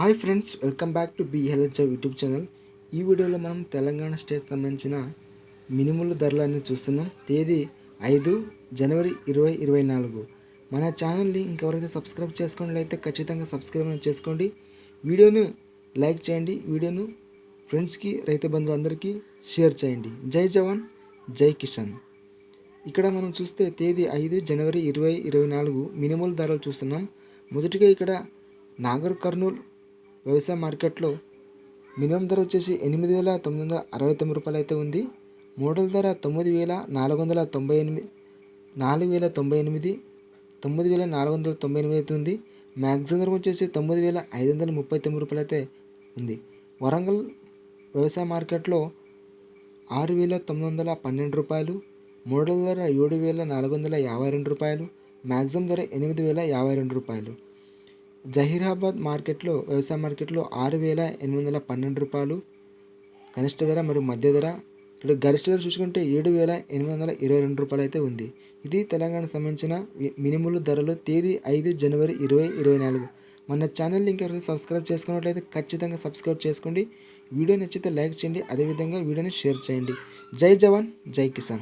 Hi friends welcome back to బిహెల్హెచ్ YouTube channel. ఈ వీడియోలో మనం తెలంగాణ స్టేట్ సంబంధించిన మినిమల్ ధరలన్నీ చూస్తున్నాం. తేదీ ఐదు జనవరి ఇరవై ఇరవై నాలుగు. మన ఛానల్ని ఇంకెవరైతే సబ్స్క్రైబ్ చేసుకున్నట్లయితే ఖచ్చితంగా సబ్స్క్రైబ్ చేసుకోండి. వీడియోను లైక్ చేయండి. వీడియోను ఫ్రెండ్స్కి రైతు బంధువులందరికీ షేర్ చేయండి. జై జవాన్ జై కిషన్ ఇక్కడ మనం చూస్తే తేదీ ఐదు జనవరి ఇరవై ఇరవై నాలుగు మినిమల్ ధరలు చూస్తున్నాం. మొదటిగా ఇక్కడ నాగర్ కర్నూలు వ్యవసాయ మార్కెట్లో మినిమం ధర వచ్చేసి ఎనిమిది వేల తొమ్మిది వందల అరవై తొమ్మిది రూపాయలు అయితే ఉంది. మోడల్ ధర తొమ్మిది వేల నాలుగు వందల తొంభై ఎనిమిది నాలుగు వేల తొంభై ఎనిమిది తొమ్మిది వేల నాలుగు వందల తొంభై ఎనిమిది అయితే ఉంది. మ్యాక్సిమం ధర వచ్చేసి తొమ్మిది వేల ఐదు వందల ముప్పై తొమ్మిది రూపాయలు అయితే ఉంది. వరంగల్ వ్యవసాయ మార్కెట్లో ఆరు వేల తొమ్మిది వందల పన్నెండు రూపాయలు మోడల్ ధర ఏడు వేల నాలుగు వందల యాభై రెండు రూపాయలు మ్యాక్సిమం ధర ఎనిమిది వేల యాభై రెండు రూపాయలు. జహీరాబాద్ మార్కెట్లో వ్యవసాయ మార్కెట్లో ఆరు వేల ఎనిమిది వందల పన్నెండు రూపాయలు. కనిష్ట ధర మరియు మధ్య ధర. ఇక్కడ గరిష్ట ధర చూసుకుంటే ఏడు వేల ఎనిమిది వందల ఇరవై రెండు రూపాయలు అయితే ఉంది. ఇది తెలంగాణకు సంబంధించిన వి- మినిములు ధరలు తేదీ ఐదు జనవరి ఇరవై ఇరవై నాలుగు. మన ఛానల్ని ఇంకెవరైతే సబ్స్క్రైబ్ చేసుకున్నట్లయితే ఖచ్చితంగా సబ్స్క్రైబ్ చేసుకోండి. వీడియో నచ్చితే లైక్ చేయండి. అదేవిధంగా వీడియోని షేర్ చేయండి. జై జవాన్ జై కిసాన్.